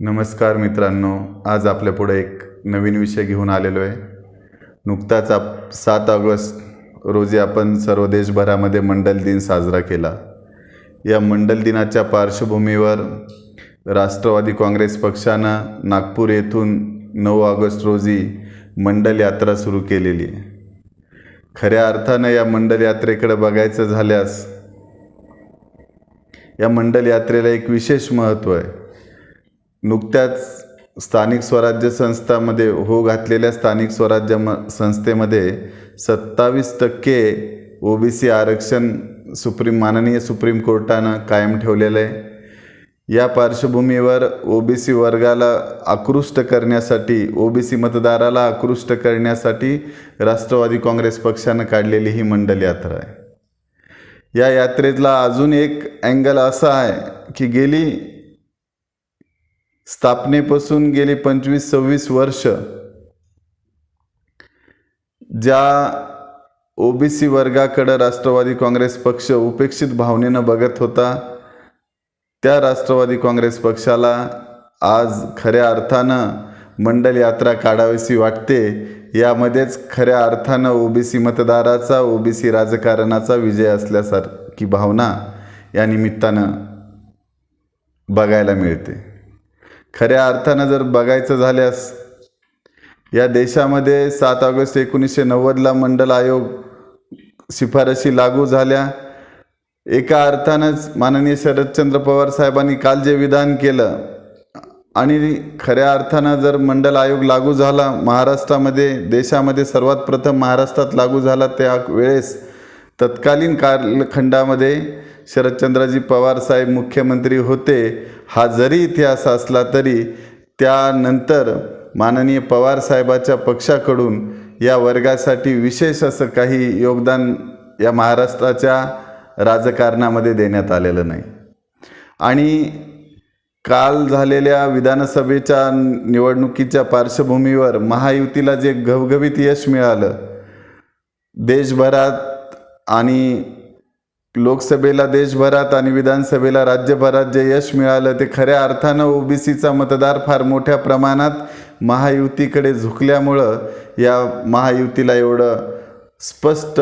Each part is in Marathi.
नमस्कार मित्रांनो आज आपल्यापुढे एक नवीन विषय घेऊन आलेलो आहे. नुकताच आप सात ऑगस्ट रोजी आपण सर्व देशभरामध्ये मंडल दिन साजरा केला. या मंडल दिनाच्या पार्श्वभूमीवर राष्ट्रवादी काँग्रेस पक्षानं नागपूर येथून नऊ ऑगस्ट रोजी मंडल यात्रा सुरू केलेली आहे. खऱ्या अर्थानं या मंडल यात्रेकडे बघायचं झाल्यास या मंडल यात्रेला एक विशेष महत्त्व आहे. नुकत्याच स्थानिक स्वराज्य संस्थामध्ये हो घातलेल्या स्थानिक स्वराज्य म संस्थेमध्ये सत्तावीस टक्के ओ बी सी आरक्षण सुप्रीम माननीय सुप्रीम कोर्टानं कायम ठेवलेलं आहे. या पार्श्वभूमीवर ओ बी सी वर्गाला आकृष्ट करण्यासाठी ओ बी सी मतदाराला आकृष्ट करण्यासाठी राष्ट्रवादी काँग्रेस पक्षानं काढलेली ही मंडल यात्रा आहे. या यात्रेतला अजून एक अँगल असा आहे की गेली स्थापनेपासून गेली पंचवीस सव्वीस वर्ष ज्या ओबीसी वर्गाकडं राष्ट्रवादी काँग्रेस पक्ष उपेक्षित भावनेनं बघत होता त्या राष्ट्रवादी काँग्रेस पक्षाला आज खऱ्या अर्थानं मंडल यात्रा काढावीशी वाटते यामध्येच खऱ्या अर्थानं ओबीसी मतदाराचा ओबीसी राजकारणाचा विजय असल्यासारखी भावना या निमित्तानं बघायला मिळते. खऱ्या अर्थानं जर बघायचं झाल्यास या देशामध्ये सात ऑगस्ट एकोणीसशे नव्वदला मंडल आयोग शिफारशी लागू झाल्या. एका अर्थानंच माननीय शरदचंद्र पवार साहेबांनी काल जे विधान केलं आणि खऱ्या अर्थानं जर मंडल आयोग लागू झाला महाराष्ट्रामध्ये देशामध्ये सर्वात प्रथम महाराष्ट्रात लागू झाला त्या वेळेस तत्कालीन कालखंडामध्ये शरदचंद्रजी पवार साहेब मुख्यमंत्री होते. हा जरी इतिहास असला तरी त्यानंतर माननीय पवार साहेबाच्या पक्षाकडून या वर्गासाठी विशेष असं काही योगदान या महाराष्ट्राच्या राजकारणामध्ये देण्यात आलेलं नाही. आणि काल झालेल्या विधानसभेच्या निवडणुकीच्या पार्श्वभूमीवर महायुतीला जे घवघवीत यश मिळालं देशभरात आणि लोकसभेला देशभरात आणि विधानसभेला राज्यभरात जे यश मिळालं ते खऱ्या अर्थानं ओबीसीचा मतदार फार मोठ्या प्रमाणात महायुतीकडे झुकल्यामुळं या महायुतीला एवढं स्पष्ट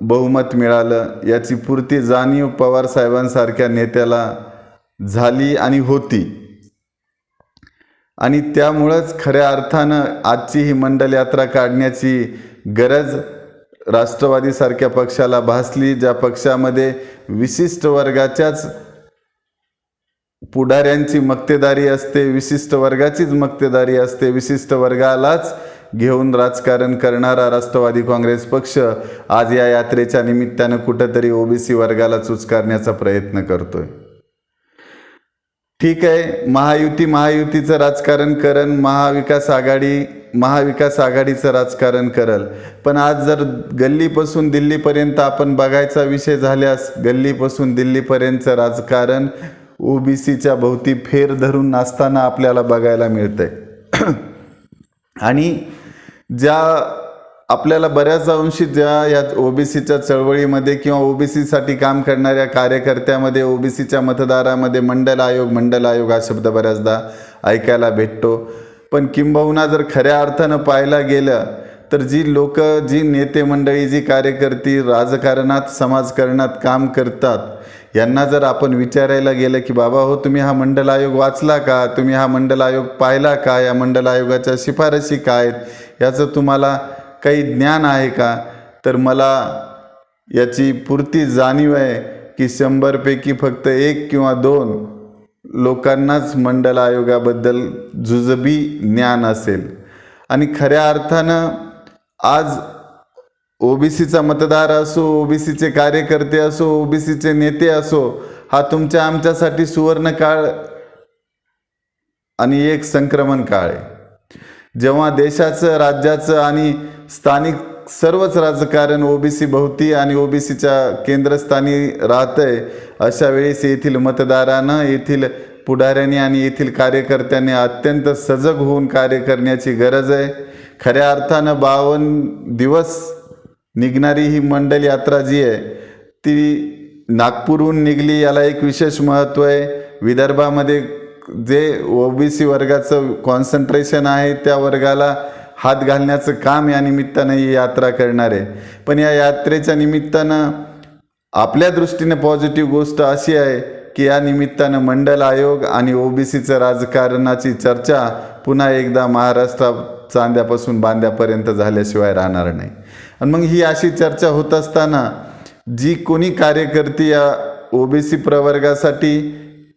बहुमत मिळालं. याची पूर्ती जाणीव पवारसाहेबांसारख्या नेत्याला झाली आणि होती. आणि त्यामुळंच खऱ्या अर्थानं आजची ही मंडल यात्रा काढण्याची गरज राष्ट्रवादीसारख्या पक्षाला भासली ज्या पक्षामध्ये विशिष्ट वर्गाच्याच पुढाऱ्यांची मक्तेदारी असते विशिष्ट वर्गाचीच मक्तेदारी असते विशिष्ट वर्गालाच घेऊन राजकारण करणारा राष्ट्रवादी काँग्रेस पक्ष आज या यात्रेच्या निमित्तानं कुठंतरी ओबीसी वर्गाला चुचकारण्याचा प्रयत्न करतोय. ठीक आहे महायुती महायुतीचं राजकारण करण महाविकास आघाडी महाविकास आघाडीचं राजकारण करल. पण आज जर गल्लीपासून दिल्लीपर्यंत आपण बघायचा विषय झाल्यास गल्लीपासून दिल्लीपर्यंतचं राजकारण ओबीसीच्या भोवती फेर धरून नाचताना आपल्याला बघायला मिळतंय. आणि ज्या आपल्याला बऱ्याच अंशी ज्या या ओबीसीच्या चळवळीमध्ये किंवा ओबीसीसाठी काम करणाऱ्या कार्यकर्त्यामध्ये ओबीसीच्या मतदारामध्ये मंडल आयोग मंडल आयोग हा शब्द बऱ्याचदा ऐकायला भेटतो. पण किंबहुना जर खऱ्या अर्थानं पाहायला गेलं तर जी लोक जी नेते मंडळी जी कार्यकर्ती राजकारणात समाजकारणात काम करतात यांना जर आपण विचारायला गेलं की बाबा हो तुम्ही हा मंडल आयोग वाचला का? तुम्ही हा मंडल आयोग पाहिला का? या मंडल आयोगाच्या शिफारशी काय आहेत? याचं तुम्हाला काही ज्ञान आहे का? तर मला याची पुरती जाणीव आहे की शंभरपैकी फक्त एक किंवा दोन लोकांनाच मंडल आयोगाबद्दल जुजबी ज्ञान असेल. आणि खऱ्या अर्थानं आज ओबीसीचा मतदार असो ओबीसीचे कार्यकर्ते असो ओबीसीचे नेते असो हा तुमच्या आमच्यासाठी सुवर्ण काळ आणि एक संक्रमण काळ आहे. जेव्हा देशाचं राज्याचं आणि स्थानिक सर्वच राजकारण ओबीसी भोवती आणि ओबीसीच्या केंद्रस्थानी राहतंय. अशा वेळेस येथील मतदारानं येथील पुढाऱ्यांनी आणि येथील कार्यकर्त्यांनी अत्यंत सजग होऊन कार्य करण्याची गरज आहे. खऱ्या अर्थानं बावन्न दिवस निघणारी ही मंडल यात्रा जी आहे ती नागपूरहून निघली याला एक विशेष महत्त्व आहे. विदर्भामध्ये जे ओबीसी वर्गाचं कॉन्सन्ट्रेशन आहे त्या वर्गाला हात घालण्याचं काम या निमित्तानं ही यात्रा करणार आहे. पण या यात्रेच्या निमित्तानं आपल्या दृष्टीने पॉझिटिव्ह गोष्ट अशी आहे की या निमित्तानं मंडल आयोग आणि ओबीसीचं राजकारणाची चर्चा पुन्हा एकदा महाराष्ट्रात चांद्यापासून बांद्यापर्यंत झाल्याशिवाय राहणार नाही. आणि मग ही अशी चर्चा होत असताना जी कोणी कार्यकर्ती या ओबीसी प्रवर्गासाठी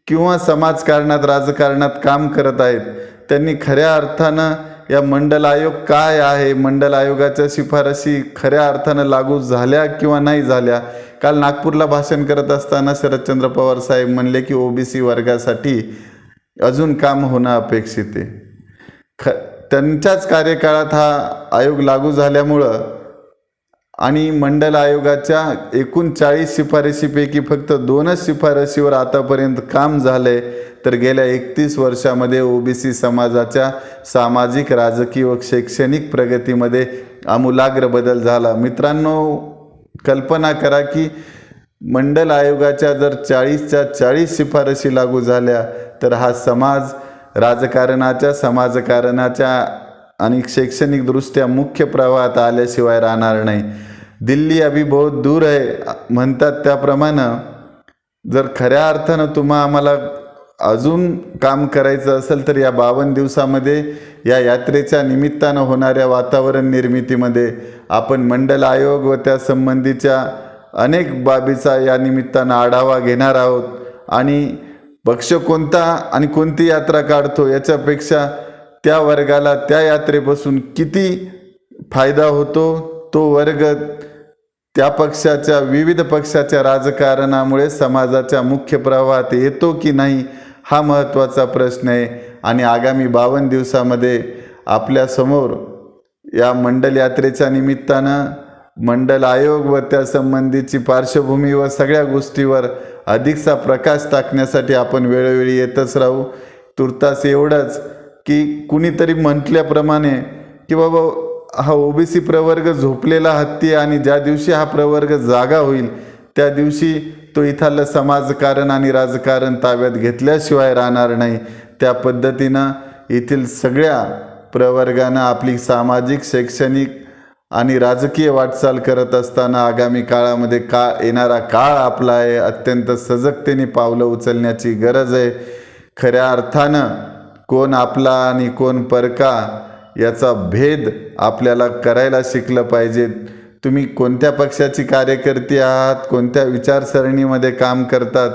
किंवा समाजकारणात राजकारणात काम करत आहेत त्यांनी खऱ्या अर्थानं या मंडल आयोग काय आहे? मंडल आयोगाच्या शिफारशी खऱ्या अर्थानं लागू झाल्या किंवा नाही झाल्या? काल नागपूरला भाषण करत असताना शरदचंद्र पवार साहेब म्हणले की ओबीसी वर्गासाठी अजून काम होणं अपेक्षित आहे. ख त्यांच्याच कार्यकाळात हा आयोग लागू झाल्यामुळं आणि मंडल आयोगाच्या एकूण चाळीस शिफारशीपैकी फक्त दोनच शिफारशीवर आतापर्यंत काम झालंय. तर गेल्या एकतीस वर्षामध्ये ओबीसी समाजाच्या सामाजिक राजकीय व शैक्षणिक प्रगतीमध्ये आमूलाग्र बदल झाला. मित्रांनो कल्पना करा की मंडल आयोगाच्या जर चाळीसच्या चाळीस शिफारशी लागू झाल्या तर हा समाज राजकारणाच्या समाजकारणाच्या आणि शैक्षणिकदृष्ट्या मुख्य प्रवाहात आल्याशिवाय राहणार नाही. दिल्ली अभी बहुत दूर आहे म्हणतात त्याप्रमाणे जर खऱ्या अर्थानं तुम्हा आम्हाला अजून काम करायचं असेल तर या बावन्न दिवसामध्ये या यात्रेच्या निमित्तानं होणाऱ्या वातावरण निर्मितीमध्ये आपण मंडल आयोग व त्या संबंधीच्या अनेक बाबीचा या निमित्तानं आढावा घेणार आहोत. आणि पक्ष कोणता आणि कोणती यात्रा काढतो याच्यापेक्षा त्या वर्गाला त्या यात्रेपासून किती फायदा होतो? तो वर्ग त्या पक्षाच्या विविध पक्षाच्या राजकारणामुळे समाजाच्या मुख्य प्रवाहात येतो की नाही हा महत्त्वाचा प्रश्न आहे. आणि आगामी बावन्न दिवसामध्ये आपल्यासमोर या मंडल यात्रेच्या निमित्तानं मंडल आयोग व त्या संबंधीची पार्श्वभूमी व सगळ्या गोष्टीवर अधिकचा प्रकाश टाकण्यासाठी आपण वेळोवेळी येतच राहू. तुर्तास एवढंच. की कुणीतरी म्हटल्याप्रमाणे की बाबा हा ओबीसी प्रवर्ग झोपलेला हत्ती आणि ज्या दिवशी हा प्रवर्ग जागा होईल त्या दिवशी तो इथलं समाजकारण आणि राजकारण ताब्यात घेतल्याशिवाय राहणार नाही. त्या पद्धतीनं येथील सगळ्या प्रवर्गानं आपली सामाजिक शैक्षणिक आणि राजकीय वाटचाल करत असताना आगामी काळामध्ये का येणारा काळ आपला आहे अत्यंत सजगतेने पावलं उचलण्याची गरज आहे. खऱ्या अर्थानं कोण आपला आणि कोण परका याचा भेद आपल्याला करायला शिकलं पाहिजे. तुम्ही कोणत्या पक्षाची कार्यकर्ती आहात? कोणत्या विचारसरणीमध्ये काम करतात?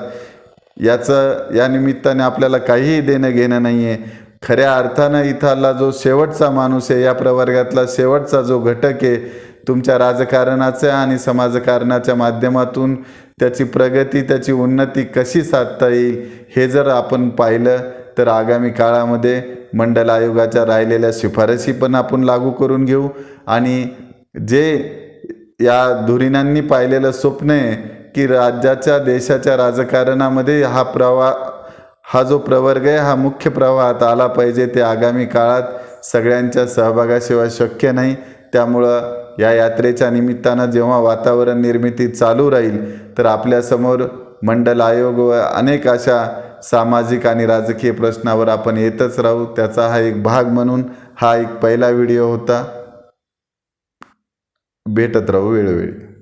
याचं या निमित्ताने आपल्याला काहीही देणं घेणं नाही आहे खऱ्या अर्थानं इथला जो शेवटचा माणूस आहे या प्रवर्गातला शेवटचा जो घटक आहे तुमच्या राजकारणाच्या आणि समाजकारणाच्या माध्यमातून त्याची प्रगती त्याची उन्नती कशी साधता येईल हे जर आपण पाहिलं तर आगामी काळामध्ये मंडल आयोगाच्या राहिलेल्या शिफारशी पण आपण लागू करून घेऊ. आणि जे या धुरीणांनी पाहिलेलं स्वप्न आहे की राज्याच्या देशाच्या राजकारणामध्ये हा प्रवाह हा जो प्रवर्ग आहे हा मुख्य प्रवाहात आला पाहिजे ते आगामी काळात सगळ्यांच्या सहभागाशिवाय शक्य नाही. त्यामुळं या यात्रेच्या निमित्तानं जेव्हा वातावरण निर्मिती चालू राहील तर आपल्यासमोर मंडल आयोग व अनेक अशा सामाजिक आणि राजकीय प्रश्नावर आपण येतच राहू. त्याचा हा एक भाग म्हणून हा एक पहिला व्हिडिओ होता. भेटत राहू वेळोवेळी.